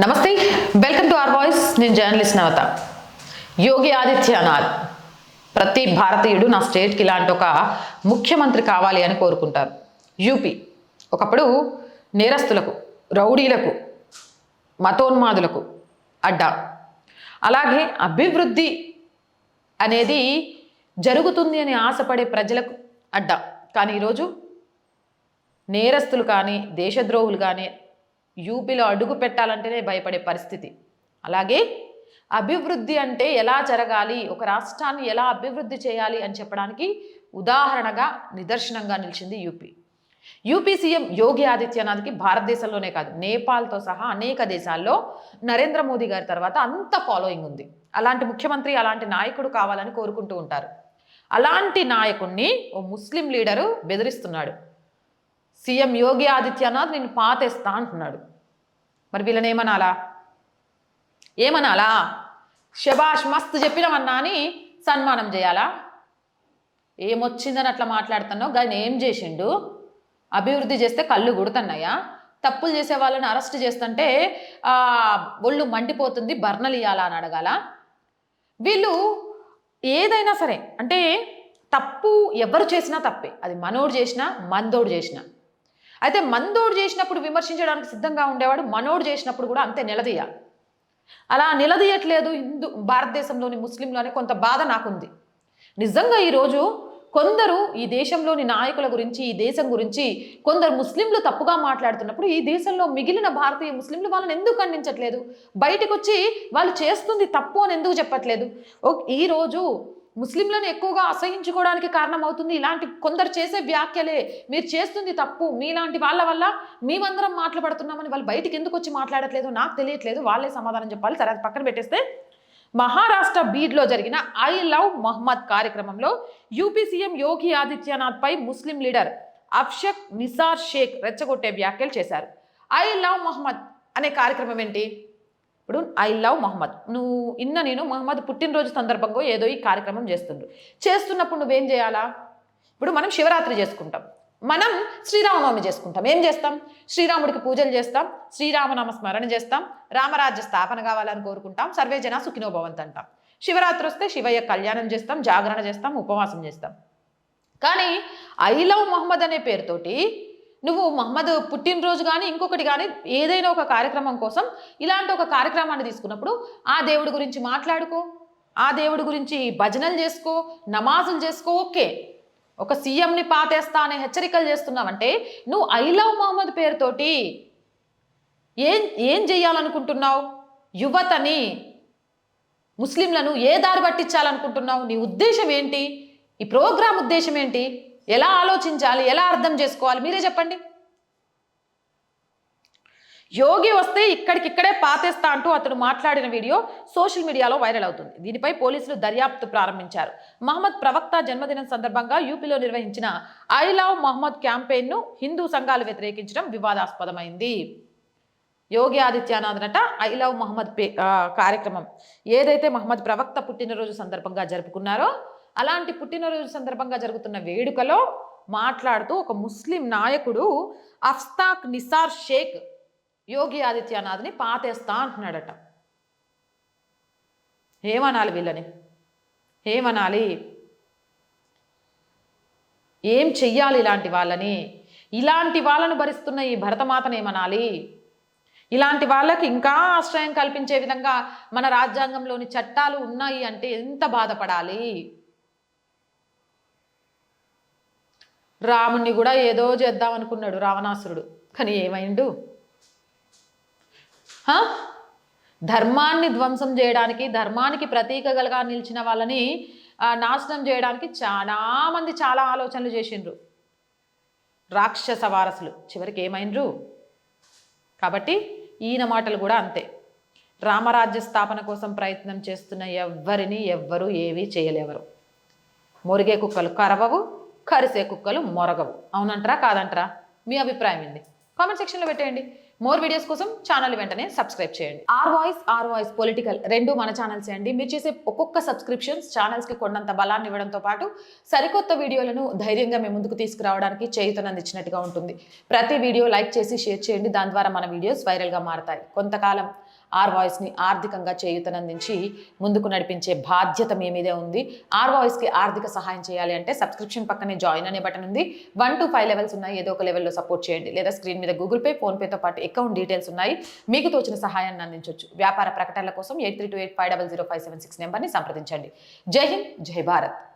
నమస్తే welcome to R voice. నేను journalist Navatha. Yogi Adityanath ప్రతి భారతీయుడు నా స్టేట్కి ఇలాంటి ఒక ముఖ్యమంత్రి కావాలి అని కోరుకుంటారు. యూపీ ఒకప్పుడు నేరస్తులకు రౌడీలకు మతోన్మాదులకు అడ్డా. అలాగే అభివృద్ధి అనేది జరుగుతుంది అని ఆశపడే ప్రజలకు అడ్డా. కానీ ఈరోజు నేరస్తులు కానీ దేశద్రోహులు కానీ యూపీలో అడుగు పెట్టాలంటేనే భయపడే పరిస్థితి. అలాగే అభివృద్ధి అంటే ఎలా జరగాలి ఒక రాష్ట్రాన్ని ఎలా అభివృద్ధి చేయాలి అని చెప్పడానికి ఉదాహరణగా నిదర్శనంగా నిలిచింది యూపీ. యూపీ సీఎం యోగి ఆదిత్యనాథ్కి భారతదేశంలోనే కాదు నేపాల్తో సహా అనేక దేశాల్లో నరేంద్ర మోదీ గారి తర్వాత అంత ఫాలోయింగ్ ఉంది. అలాంటి ముఖ్యమంత్రి అలాంటి నాయకుడు కావాలని కోరుకుంటూ ఉంటారు. అలాంటి నాయకుణ్ణి ఓ ముస్లిం లీడరు బెదిరిస్తున్నాడు. సీఎం యోగి ఆదిత్యనాథ్ నేను పాతేస్తా అంటున్నాడు. మరి వీళ్ళని ఏమనాలా? ఏమనాలా శబాష్ మస్తు చెప్పినవన్నా అని సన్మానం చేయాలా? ఏమొచ్చిందని అట్లా మాట్లాడుతున్నావు? కానీ ఏం చేసిండు? అభివృద్ధి చేస్తే కళ్ళు గుడుతున్నాయా? తప్పులు చేసే వాళ్ళని అరెస్ట్ చేస్తుంటే ఒళ్ళు మండిపోతుంది బర్నలు ఇయ్యాలా అని అడగాల? వీళ్ళు ఏదైనా సరే అంటే తప్పు ఎవరు చేసినా తప్పే. అది మనోడు చేసినా మందోడు చేసినా. అయితే మందోడు చేసినప్పుడు విమర్శించడానికి సిద్ధంగా ఉండేవాడు మనోడు చేసినప్పుడు కూడా అంతే నిలదీయాలి. అలా నిలదీయట్లేదు హిందూ భారతదేశంలోని ముస్లింలోనే కొంత బాధ నాకుంది. నిజంగా ఈరోజు కొందరు ఈ దేశంలోని నాయకుల గురించి ఈ దేశం గురించి కొందరు ముస్లింలు తప్పుగా మాట్లాడుతున్నప్పుడు ఈ దేశంలో మిగిలిన భారతీయ ముస్లింలు వాళ్ళని ఎందుకు ఖండించట్లేదు? బయటకు వచ్చి వాళ్ళు చేస్తుంది తప్పు అని ఎందుకు చెప్పట్లేదు? ఓ- ముస్లింలను ఎక్కువగా అసహించుకోవడానికి కారణమవుతుంది. ఇలాంటి కొందరు చేసే వ్యాఖ్యలే. మీరు చేస్తుంది తప్పు. మీలాంటి వాళ్ళ వల్ల మేమందరం మాట్లాడుతున్నామని వాళ్ళు బయటికి ఎందుకు వచ్చి మాట్లాడట్లేదు? నాకు తెలియట్లేదు. వాళ్ళే సమాధానం చెప్పాలి. సరే అది పక్కన పెట్టేస్తే. మహారాష్ట్ర బీడ్లో జరిగిన ఐ లవ్ మహమ్మద్ కార్యక్రమంలో యూపీ సీఎం యోగి ఆదిత్యనాథ్ పై ముస్లిం లీడర్ అఫ్షక్ నిసార్ షేక్ రెచ్చగొట్టే వ్యాఖ్యలు చేశారు. ఐ లవ్ మహమ్మద్ అనే కార్యక్రమం ఏంటి? ఇప్పుడు ఐ లవ్ మహమ్మద్ నువ్వు ఇన్న నేను మహమ్మద్ పుట్టినరోజు సందర్భంగా ఏదో ఈ కార్యక్రమం చేస్తుండ్రు. చేస్తున్నప్పుడు నువ్వేం చేయాలా? ఇప్పుడు మనం శివరాత్రి చేసుకుంటాం. మనం శ్రీరామనవమి చేసుకుంటాం. ఏం చేస్తాం? శ్రీరాముడికి పూజలు చేస్తాం. శ్రీరామనామ స్మరణ చేస్తాం. రామరాజ్య స్థాపన కావాలని కోరుకుంటాం. సర్వే జన సుఖినోభవంత్ అంటాం. శివరాత్రి వస్తే శివయ్య కళ్యాణం చేస్తాం జాగరణ చేస్తాం ఉపవాసం చేస్తాం. కానీ ఐ లవ్ మహమ్మద్ అనే పేరుతోటి నువ్వు మహమ్మద్ పుట్టినరోజు కానీ ఇంకొకటి కానీ ఏదైనా ఒక కార్యక్రమం కోసం ఇలాంటి ఒక కార్యక్రమాన్ని తీసుకున్నప్పుడు ఆ దేవుడి గురించి మాట్లాడుకో ఆ దేవుడి గురించి భజనలు చేసుకో నమాజులు చేసుకో ఓకే. ఒక సీఎంని పాతేస్తా అనే హెచ్చరికలు చేస్తున్నావంటే నువ్వు ఐ లవ్ మహమ్మద్ పేరుతోటి ఏం ఏం చేయాలనుకుంటున్నావు? యువతని ముస్లింలను ఏ దారి పట్టించాలనుకుంటున్నావు? నీ ఉద్దేశం ఏంటి? ఈ ప్రోగ్రాం ఉద్దేశం ఏంటి? ఎలా ఆలోచించాలి ఎలా అర్థం చేసుకోవాలి? మీరే చెప్పండి. యోగి వస్తే ఇక్కడికిక్కడే పాతేస్తా అంటూ అతడు మాట్లాడిన వీడియో సోషల్ మీడియాలో వైరల్ అవుతుంది. దీనిపై పోలీసులు దర్యాప్తు ప్రారంభించారు. మహమ్మద్ ప్రవక్త జన్మదినం సందర్భంగా యూపీలో నిర్వహించిన ఐ లవ్ మహమ్మద్ క్యాంపెయిన్ను హిందూ సంఘాలు వ్యతిరేకించడం వివాదాస్పదమైంది. యోగి ఆదిత్యనాథ్ నట ఐ లవ్ మహమ్మద్ పే కార్యక్రమం ఏదైతే మహమ్మద్ ప్రవక్త పుట్టినరోజు సందర్భంగా జరుపుకున్నారో అలాంటి పుట్టినరోజు సందర్భంగా జరుగుతున్న వేడుకలో మాట్లాడుతూ ఒక ముస్లిం నాయకుడు అఫ్తాక్ నిసార్ షేక్ యోగి ఆదిత్యనాథ్ని పాతేస్తా అంటున్నాడట. ఏమనాలి వీళ్ళని? ఏమనాలి? ఏం చెయ్యాలి ఇలాంటి వాళ్ళని? ఇలాంటి వాళ్ళను భరిస్తున్న ఈ భరతమాతను ఏమనాలి? ఇలాంటి వాళ్ళకి ఇంకా ఆశ్రయం కల్పించే విధంగా మన రాజ్యాంగంలోని చట్టాలు ఉన్నాయి అంటే ఎంత బాధపడాలి? రాముణ్ణి కూడా ఏదో చేద్దాం అనుకున్నాడు రావణాసురుడు. కానీ ఏమైండు? ధర్మాన్ని ధ్వంసం చేయడానికి ధర్మానికి ప్రతీకగలగా నిలిచిన వాళ్ళని నాశనం చేయడానికి చాలా మంది చాలా ఆలోచనలు చేసిండ్రు. రాక్షస వారసులు. చివరికి ఏమైండ్రు? కాబట్టి ఈయన మాటలు కూడా అంతే. రామరాజ్య స్థాపన కోసం ప్రయత్నం చేస్తున్న ఎవ్వరిని ఎవ్వరు ఏవీ చేయలేవరు. మొరిగే కుక్కలు కరవవు కరిసే కుక్కలు మొరగవు. అవునంటారా కాదంటారా? మీ అభిప్రాయం ఏంది? కామెంట్ సెక్షన్లో పెట్టేయండి. మోర్ వీడియోస్ కోసం ఛానల్ వెంటనే సబ్స్క్రైబ్ చేయండి. R Voice R Voice political రెండు మన ఛానల్స్ అండి? మీరు చేసే ఒక్కొక్క సబ్స్క్రిప్షన్స్ ఛానల్స్కి కొండంత బలాన్ని ఇవ్వడంతో పాటు సరికొత్త వీడియోలను ధైర్యంగా మేము ముందుకు తీసుకురావడానికి చేయుతనందించినట్టుగా ఉంటుంది. ప్రతి వీడియో లైక్ చేసి షేర్ చేయండి. దాని ద్వారా మన వీడియోస్ వైరల్గా మారతాయి. కొంతకాలం ఆర్ వాయిస్ని ఆర్థికంగా చేయుతనందించి ముందుకు నడిపించే బాధ్యత మీ మీదే ఉంది. ఆర్ వాయిస్కి ఆర్థిక సహాయం చేయాలి అంటే సబ్స్క్రిప్షన్ పక్కనే జాయిన్ అనే బటన్ ఉంది. వన్ టు ఫైవ్ లెవెల్స్ ఉన్నాయి. ఏదో ఒక లెవెల్లో సపోర్ట్ చేయండి. లేదా స్క్రీన్ మీద గూగుల్ పే ఫోన్పేతో పాటు అకౌంట్ డీటెయిల్స్ ఉన్నాయి. మీకు తోచిన సహాయాన్ని అందించవచ్చు వ్యాపార ప్రకటనల కోసం eight three two eight five double zero five seven six నెంబర్ని సంప్రదించండి. జై హింద్ జై భారత్.